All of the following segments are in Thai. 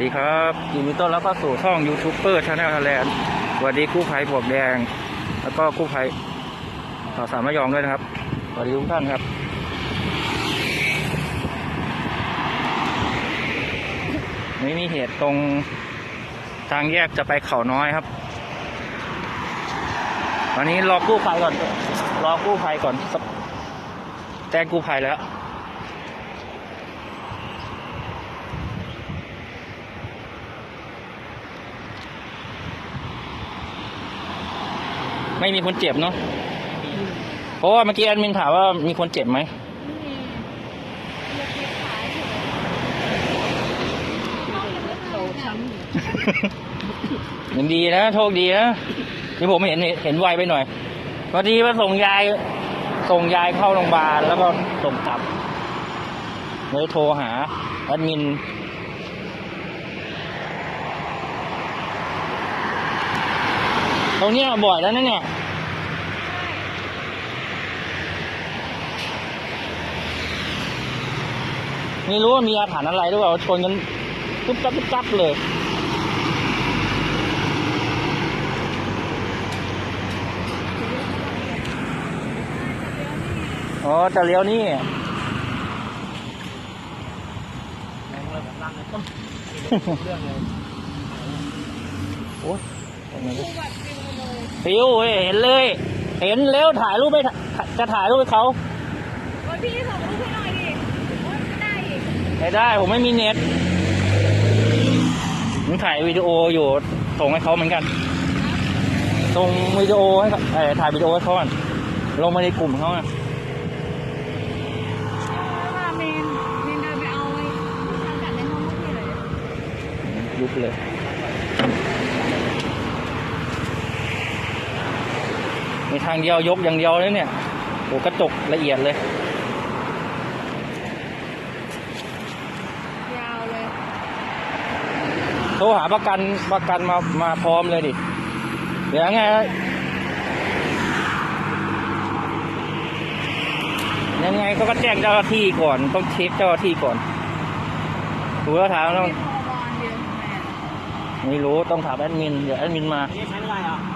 ดีครับยินดีต้อนรับเข้าสู่ช่องยูทูบเบอร์ชาแนลไทยแลนด์สวัสดีกู้ภัยปลวกแดง แล้วก็กู้ภัยข่าวสารมะยองด้วยนะครับสวัสดีทุกท่านครับ นี่มีเหตุตรงทางแยกจะไปเขาน้อยครับวันนี้รอกู้ภัยก่อน รอกู้ภัยก่อนแจ้งกู้ภัยแล้ว ไม่มีคนเจ็บเนาะเพราะว่าเมื่อกี้แอดมินถามว่ามีคนเจ็บไหมยังดีนะโชคดีนะที่ผมเห็นเห็นไวไปหน่อยพอดีว่าส่งยายส่งยายเข้าโรงพยาบาลแล้วก็ส่งกลับเลยโทรหาแอดมิน ตรงเนี้ยบ่อยแล้วนะเนี่ยไม่รู้ว่ามีอาถรรพ์อะไรหรือเปล่าชนกันปุ๊บปั๊บปุ๊บปั๊บเลยอ๋อจะเลี้ยวนี่โอ้ยตรงไหนวะ ฟิวเว้ยเห็นเลย เห็นแล้วถ่ายรูปไปจะถ่ายรูปให้เขาโอ้ยพี่ส่งรูปให้หน่อยดิโอ้ยไม่ได้อีกไม่ได้ผมไม่มีเน็ตผมถ่ายวิดีโออยู่ส่งให้เขาเหมือนกันส่งวิดีโอให้เขาเอ่อถ่ายวิดีโอให้เขาก่อนลงมาในกลุ่มเขาอะว่าเมนเมนเดินไปเอาไอ้ทางจัดในห้องพี่เลย ยุบเลย มีทางเดียวยกอย่างเดียวเลยเนี่ยโอ้กระจกละเอียดเลย ยาวเลย โทรหาประกันประกันมามาพร้อมเลยดิ เดี๋ยวไงยังไงเขาก็แจ้งเจ้าหน้าที่ก่อนต้องเช็คเจ้าหน้าที่ก่อนถูกแล้วถามแล้วมีพอบอลเดียวแม่ไม่รู้ต้องถามแอดมิน เดี๋ยวแอดมินมา นี่ใช้อะไรอะเอ้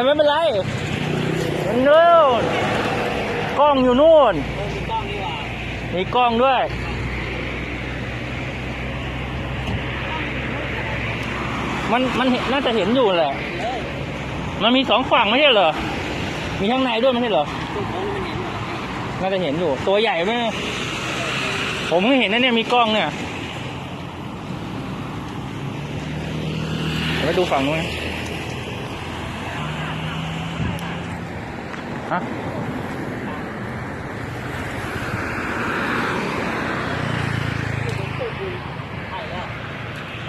ยไม่เป็นไรมันนู่นกล้องอยู่นู่นมีกล้องด้วยมันมันเห็นน่าจะเห็นอยู่แหละ มันมีสองฝั่งไม่ใช่เหรอ มีข้างในด้วยไม่ใช่เหรอ น่าจะเห็นอยู่ ตัวใหญ่ไหมผมก็เห็นนะเนี่ยมีกล้องเนี่ยไปดูฝั่งนู้นนะ ฮะ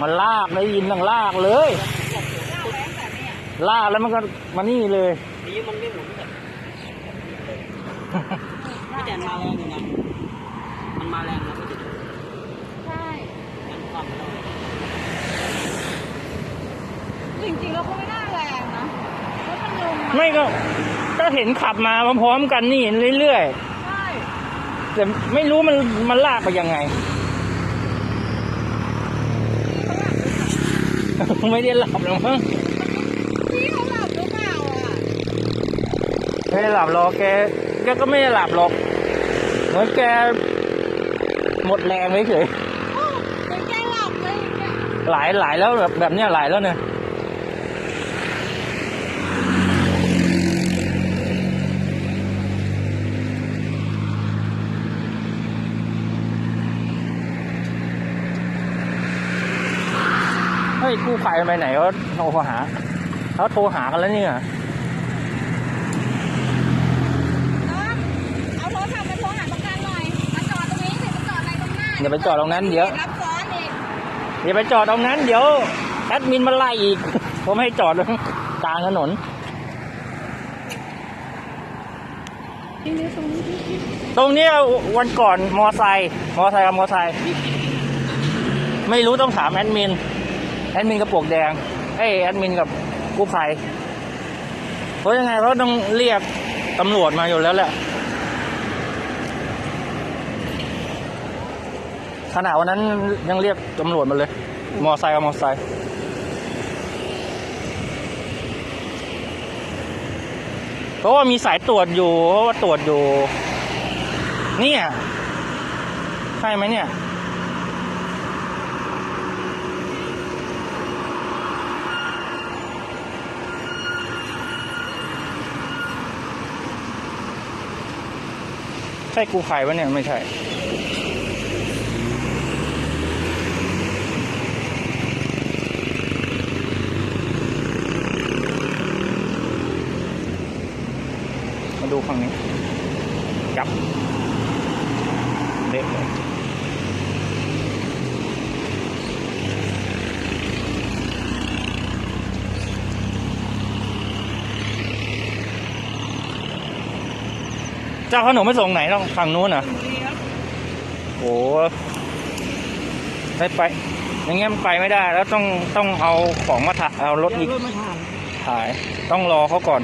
มันลากได้ยินตั้งลากเลย ลากแล้วมันก็มานี่เลยดีมันไม่หมุนแบบพี่แจนมาแรงอยู่นะมันมาแรงนะพี่แจนใช่มันความเราจริงๆแล้วเขาไม่น่าแรงนะเพราะมันลงมาไม่ก็ก็ เห็นขับมาพร้อมๆกันนี่เรื่อยใช่ๆแต่ไม่รู้มันมันลากไปยังไง ไม่ได้หลับหรอกมั้งพี่เขาหลับหรือเปล่าอะไม่ได้หลับหรอกแกแกก็ไม่ได้หลับหรอกเหมือนแกหมดแรงเฉยโอ้เป็นแกหลับเลยเนี่ยๆหลายหลายแล้วแบบแบบเนี้ยหลายแล้วเนี่ย ยกู้ภัยไปไหนเขาโทรหาเขาโทรหากันแล้วเนี่ยน้องเอาโทรศัพท์มาโทรหาประกันหน่อยมาจอดตรงนี้สิมาจอดอะไรตรงหน้าอย่าไปจอดตรงนั้นเดี๋ยวรับซ้อนอีกอย่าไปจอดตรงนั้นเดี๋ยวแอดมินมาไล่อีก ผมให้จอดกลางถนนนี่นี่ตรงนี้พี่ตรงเนี้ยวันก่อนมอไซค์มอไซค์กับมอไซค์ไม่รู้ต้องถามแอดมิน แอดมินกับปวกแดงเอ้ยแอดมินกับกู้ภัยเพราะยังไงเขาต้องเรียกตำรวจมาอยู่แล้วแหละขณะวันนั้นยังเรียกตำรวจมาเลย มอไซค์กับมอไซค์เพราะว่ามีสายตรวจอยู่เพราะว่าตรวจอยู่ เนี่ย ใช่ไหมเนี่ย ใช่กูภัยวะเนี่ยไม่ใช่ มาดูฝั่งนี้จับเด็กเลย เจ้าขนมไม่ส่งไหนต้องฝั่งนู้นเหรอะโอ้ได้ไป อย่างเงี้ยมันไปไม่ได้ แล้วต้องต้องเอาของมาถ่ายเอารถอีกถ่าย ต้องรอเขาก่อน